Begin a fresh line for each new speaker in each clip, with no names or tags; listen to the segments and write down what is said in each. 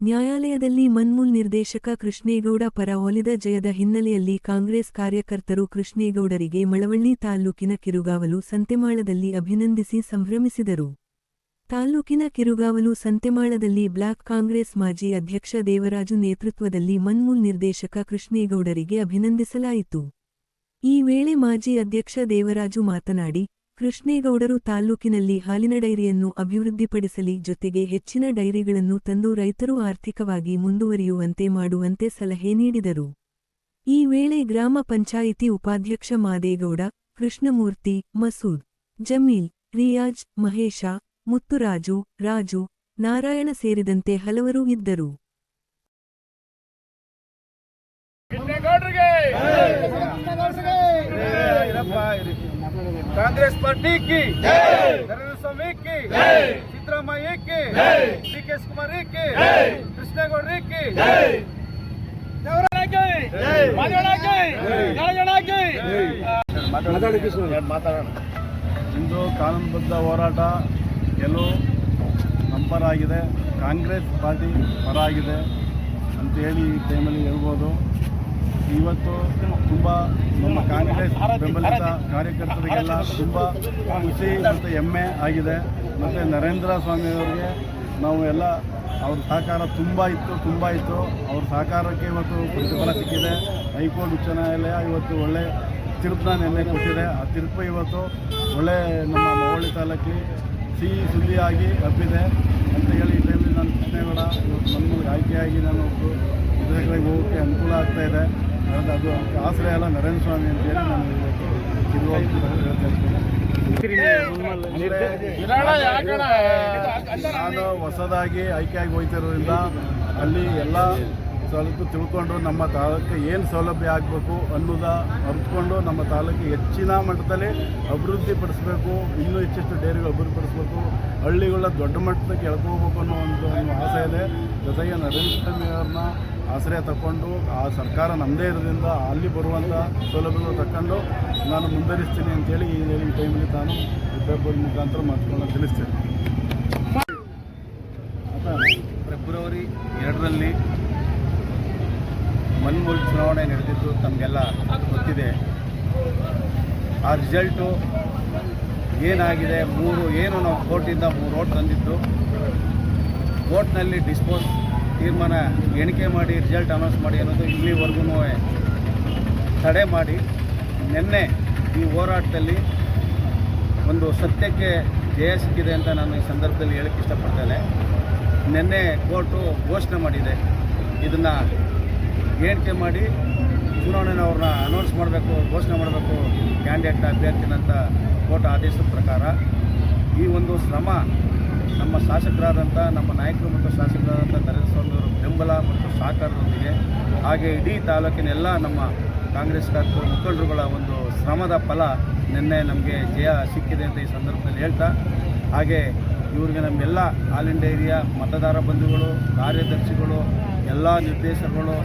ನ್ಯಾಯಾಲಯದಲ್ಲಿ ಮನ್ಮೂಲ್ ನಿರ್ದೇಶಕ ಕೃಷ್ಣೇಗೌಡ ಪರ ಒಲಿದ ಜಯದ ಹಿನ್ನೆಲೆಯಲ್ಲಿ ಕಾಂಗ್ರೆಸ್ ಕಾರ್ಯಕರ್ತರು ಕೃಷ್ಣೇಗೌಡರಿಗೆ ಮಳವಳ್ಳಿ ತಾಲ್ಲೂಕಿನ ಕಿರುಗಾವಲು ಸಂತೆಮಾಳದಲ್ಲಿ ಅಭಿನಂದಿಸಿ ಸಂಭ್ರಮಿಸಿದರು. ತಾಲ್ಲೂಕಿನ ಕಿರುಗಾವಲು ಸಂತೆಮಾಳದಲ್ಲಿ ಬ್ಲಾಕ್ ಕಾಂಗ್ರೆಸ್ ಮಾಜಿ ಅಧ್ಯಕ್ಷ ದೇವರಾಜು ನೇತೃತ್ವದಲ್ಲಿ ಮನ್ಮೂಲ್ ನಿರ್ದೇಶಕ ಕೃಷ್ಣೇಗೌಡರಿಗೆ ಅಭಿನಂದಿಸಲಾಯಿತು. ಈ ವೇಳೆ ಮಾಜಿ ಅಧ್ಯಕ್ಷ ದೇವರಾಜು ಮಾತನಾಡಿ ಕೃಷ್ಣೇಗೌಡರು ತಾಲ್ಲೂಕಿನಲ್ಲಿ ಹಾಲಿನ ಡೈರಿಯನ್ನು ಅಭಿವೃದ್ಧಿಪಡಿಸಲಿ ಜೊತೆಗೆ ಹೆಚ್ಚಿನ ಡೈರಿಗಳನ್ನು ತಂದು ರೈತರು ಆರ್ಥಿಕವಾಗಿ ಮುಂದುವರಿಯುವಂತೆ ಮಾಡುವಂತೆ ಸಲಹೆ ನೀಡಿದರು. ಈ ವೇಳೆ ಗ್ರಾಮ ಪಂಚಾಯಿತಿ ಉಪಾಧ್ಯಕ್ಷ ಮಾದೇಗೌಡ ಕೃಷ್ಣಮೂರ್ತಿ ಮಸೂದ್ ಜಮೀಲ್ ರಿಯಾಜ್ ಮಹೇಶ ಮುತ್ತುರಾಜು ರಾಜು ನಾರಾಯಣ ಸೇರಿದಂತೆ ಹಲವರು ಇದ್ದರು.
ಕಾಂಗ್ರೆಸ್ ಪಾರ್ಟಿ ಕಿ. ಜೈ. ನರಸಮ್ಮಿ ಕಿ. ಜೈ. ಚಿತ್ರಮ್ಮಯ್ಯ ಕಿ. ಜೈ. ವಿಕೇಶ ಕುಮಾರಿ ಕಿ. ಜೈ. ಕಿ. ಮಾತಾಡೋಣ?
ಇಂದು ಕಾನೂನುಬದ್ಧ ಹೋರಾಟ येलो नम्बर ಆಗಿದೆ. ಕಾಂಗ್ರೆಸ್ ಪಾರ್ಟಿ ಪರವಾಗಿದೆ ಅಂತ ಹೇಳಿ ಈ ಟೈಮಲ್ಲಿ ಹೇಳ್ಬೋದು. ಇವತ್ತು ತುಂಬ ನಮ್ಮ ಕಾಂಗ್ರೆಸ್ ಬೆಂಬಲಿತ ಕಾರ್ಯಕರ್ತರಿಗೆಲ್ಲ ತುಂಬ ಖುಷಿ ಮತ್ತು ಹೆಮ್ಮೆ ಆಗಿದೆ. ಮತ್ತು ನರೇಂದ್ರ ಸ್ವಾಮಿ ಅವರಿಗೆ ನಾವು ಎಲ್ಲ ಅವ್ರ ಸಹಕಾರ ತುಂಬ ಇತ್ತು ತುಂಬ ಇತ್ತು. ಅವ್ರ ಸಹಕಾರಕ್ಕೆ ಇವತ್ತು ಪ್ರತಿಫಲ ಸಿಕ್ಕಿದೆ. ಹೈಕೋರ್ಟ್ ಉಚ್ಚ ನ್ಯಾಯಾಲಯ ಇವತ್ತು ಒಳ್ಳೆ ತೀರ್ಪನ್ನ ನಿನ್ನೆ ಕೊಟ್ಟಿದೆ. ಆ ತೀರ್ಪು ಇವತ್ತು ಒಳ್ಳೆ ನಮ್ಮ ಮಳವಳ್ಳಿ ತಾಲೂಕಿ ಸಿಹಿ ಸುದ್ದಿಯಾಗಿ ಹಬ್ಬಿದೆ ಅಂತ ಹೇಳಿ ಈ ಟೈಮಲ್ಲಿ ನಾನು ಕೃಷ್ಣೇಗೌಡ ಇವತ್ತು ನನ್ನ ಆಯ್ಕೆಯಾಗಿ ನಾನು ಒಬ್ಬರು ವಿದೇಶಗಳಿಗೆ ಹೋಗೋಕ್ಕೆ ಅನುಕೂಲ ಆಗ್ತಾ ಇದೆ. ಅದು ಅದು ಆಶ್ರಯ ಅಲ್ಲ, ನರೇಂದ್ರ ಸ್ವಾಮಿ ಅಂತ ಅಂತೇಳಿ ನಾನು ನಾನು ಹೊಸದಾಗಿ ಆಯ್ಕೆಯಾಗಿ ಹೋಗ್ತಿರೋದ್ರಿಂದ ಅಲ್ಲಿ ಎಲ್ಲ ಸೌಲಭ್ಯ ತಿಳ್ಕೊಂಡು ನಮ್ಮ ತಾಲೂಕು ಏನು ಸೌಲಭ್ಯ ಆಗಬೇಕು ಅನ್ನೋದ ಅರಿತುಕೊಂಡು ನಮ್ಮ ತಾಲೂಕು ಹೆಚ್ಚಿನ ಮಟ್ಟದಲ್ಲಿ ಅಭಿವೃದ್ಧಿ ಪಡಿಸ್ಬೇಕು, ಇನ್ನೂ ಹೆಚ್ಚೆಷ್ಟು ಡೈರಿಗಳು ಅಭಿವೃದ್ಧಿ ಪಡಿಸ್ಬೇಕು ಹಳ್ಳಿಗಳ ದೊಡ್ಡ ಮಟ್ಟಕ್ಕೆ ಎಳ್ಕೋಬೇಕು ಅನ್ನೋ ಒಂದು ಆಸೆ ಇದೆ. ಜೊತೆಗೆ ನರೇಂದ್ರ ಸ್ವಾಮಿ ಅವ್ರನ್ನ ಆಶ್ರಯ ತಗೊಂಡು ಆ ಸರ್ಕಾರ ನಮ್ಮದೇ ಇರೋದ್ರಿಂದ ಅಲ್ಲಿ ಬರುವಂಥ ಸೌಲಭ್ಯಗಳು ತಗೊಂಡು ನಾನು ಮುಂದುವರಿಸ್ತೀನಿ ಅಂತೇಳಿ ಈ ಟೈಮಲ್ಲಿ ತಾನು ವೆಬ್ ಮುಖಾಂತರ ತಿಳಿಸ್ತೇನೆ. ಆಯ್ತಾ?
ಫೆಬ್ರವರಿ ಎರಡರಲ್ಲಿ ಮನ್ಮೂಲ್ ಚುನಾವಣೆ ನಡೆದಿದ್ದು ತಮಗೆಲ್ಲ ಗೊತ್ತಿದೆ. ಆ ರಿಸಲ್ಟು ಏನಾಗಿದೆ? ಮೂರು ಏನು ನಾವು ಕೋರ್ಟಿಂದ ಮೂರು ಓಟ್ ತಂದಿದ್ದು. ಕೋರ್ಟ್ನಲ್ಲಿ ಡಿಸ್ಪೋಸ್ ತೀರ್ಮಾನ ಎಣಿಕೆ ಮಾಡಿ ರಿಸಲ್ಟ್ ಅನೌನ್ಸ್ ಮಾಡಿ ಅನ್ನೋದು ಇಲ್ಲಿವರೆಗೂ ತಡೆ ಮಾಡಿ. ನಿನ್ನೆ ಈ ಹೋರಾಟದಲ್ಲಿ ಒಂದು ಸತ್ಯಕ್ಕೆ ಜಯ ಸಿಕ್ಕಿದೆ ಅಂತ ನಾನು ಈ ಸಂದರ್ಭದಲ್ಲಿ ಹೇಳಕ್ಕೆ ಇಷ್ಟಪಡ್ತೇನೆ ನಿನ್ನೆ ಕೋರ್ಟು ಘೋಷಣೆ ಮಾಡಿದೆ. ಇದನ್ನು ಎಣಿಕೆ ಮಾಡಿ ಚುನಾವಣೆನ ಅವ್ರನ್ನ ಅನೌನ್ಸ್ ಮಾಡಬೇಕು, ಘೋಷಣೆ ಮಾಡಬೇಕು ಕ್ಯಾಂಡಿಡೇಟ್ನ ಅಭ್ಯರ್ಥಿನಂತ ಕೋರ್ಟ್ ಆದೇಶದ ಪ್ರಕಾರ ಈ ಒಂದು ಶ್ರಮ ನಮ್ಮ ಶಾಸಕರಾದಂಥ, ನಮ್ಮ ನಾಯಕರು ಮತ್ತು ಶಾಸಕರಾದಂಥ ನರೇಂದ್ರ ಸ್ವಾಮಿ ಅವರ ಬೆಂಬಲ ಮತ್ತು ಸಹಕಾರದೊಂದಿಗೆ, ಹಾಗೆ ಇಡೀ ತಾಲೂಕಿನ ಎಲ್ಲ ನಮ್ಮ ಕಾಂಗ್ರೆಸ್ ಕಾರ್ಯಕ್ರಮ ಮುಖಂಡರುಗಳ ಒಂದು ಶ್ರಮದ ಫಲ ನಿನ್ನೆ ನಮಗೆ ಜಯ ಸಿಕ್ಕಿದೆ ಅಂತ ಈ ಸಂದರ್ಭದಲ್ಲಿ ಹೇಳ್ತಾ, ಹಾಗೆ ಇವ್ರಿಗೆ ನಮ್ಮೆಲ್ಲ ಆಲ್ ಇಂಡಿಯಾ ಏರಿಯಾ ಮತದಾರ ಬಂಧುಗಳು, ಕಾರ್ಯದರ್ಶಿಗಳು, ಎಲ್ಲ ನಿರ್ದೇಶಕರು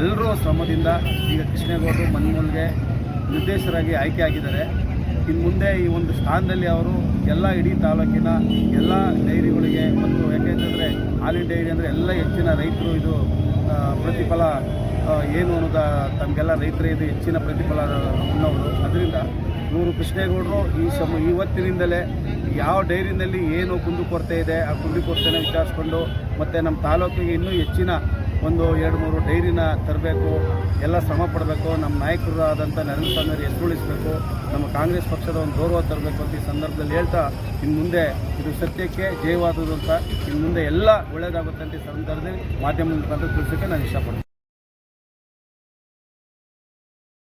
ಎಲ್ಲರೂ ಶ್ರಮದಿಂದ ಈಗ ಕೃಷ್ಣೇಗೌಡರು ಮನ್ಮೂಲ್ಗೆ ನಿರ್ದೇಶಕರಾಗಿ ಆಯ್ಕೆ ಆಗಿದ್ದಾರೆ. ಇನ್ನು ಮುಂದೆ ಈ ಒಂದು ಸ್ಥಾನದಲ್ಲಿ ಅವರು ಎಲ್ಲ ಇಡೀ ತಾಲೂಕಿನ ಎಲ್ಲ ಡೈರಿಗಳಿಗೆ ಮತ್ತು ಯಾಕೆಂತಂದರೆ ಹಾಲಿನ ಡೈರಿ ಅಂದರೆ ಎಲ್ಲ ಹೆಚ್ಚಿನ ರೈತರು ಇದು ಪ್ರತಿಫಲ ಏನು ಅನ್ನೋದ ತಮಗೆಲ್ಲ ರೈತರೇ ಇದು ಹೆಚ್ಚಿನ ಪ್ರತಿಫಲ ಅನ್ನೋರು ಅದರಿಂದ ಇವರು ಕೃಷ್ಣೇಗೌಡರು ಈ ಸಮ, ಇವತ್ತಿನಿಂದಲೇ ಯಾವ ಡೈರಿನಲ್ಲಿ ಏನು ಕುಂದುಕೊರತೆ ಇದೆ ಆ ಕುಂದುಕೊರತೆನ ವಿಚಾರಿಸ್ಕೊಂಡು ಮತ್ತು ನಮ್ಮ ತಾಲೂಕಿಗೆ ಇನ್ನೂ ಹೆಚ್ಚಿನ ಒಂದು ಎರಡು ಮೂರು ಡೈರಿನ ತರಬೇಕು, ಎಲ್ಲ ಶ್ರಮ ಪಡಬೇಕು, ನಮ್ಮ ನಾಯಕರು ಆದಂಥ ನರೇಂದ್ರ ಸ್ವಾಮಿ ಅವರು ಎದುರುಳಿಸಬೇಕು, ನಮ್ಮ ಕಾಂಗ್ರೆಸ್ ಪಕ್ಷದ ಒಂದು ಗೌರವ ತರಬೇಕು ಅಂತ ಈ ಸಂದರ್ಭದಲ್ಲಿ ಹೇಳ್ತಾ ಇನ್ನು ಮುಂದೆ ಇದು ಸತ್ಯಕ್ಕೆ ಜಯವಾದುದು ಅಂತ ಇನ್ನು ಮುಂದೆ ಎಲ್ಲ ಒಳ್ಳೆಯದಾಗುತ್ತೆ ಅಂತ ಈ ಸಂದರ್ಭದಲ್ಲಿ ಮಾಧ್ಯಮದ ಮುಖಾಂತರ ತಿಳಿಸೋಕ್ಕೆ ನಾನು ಇಷ್ಟಪಡ್ತೀನಿ.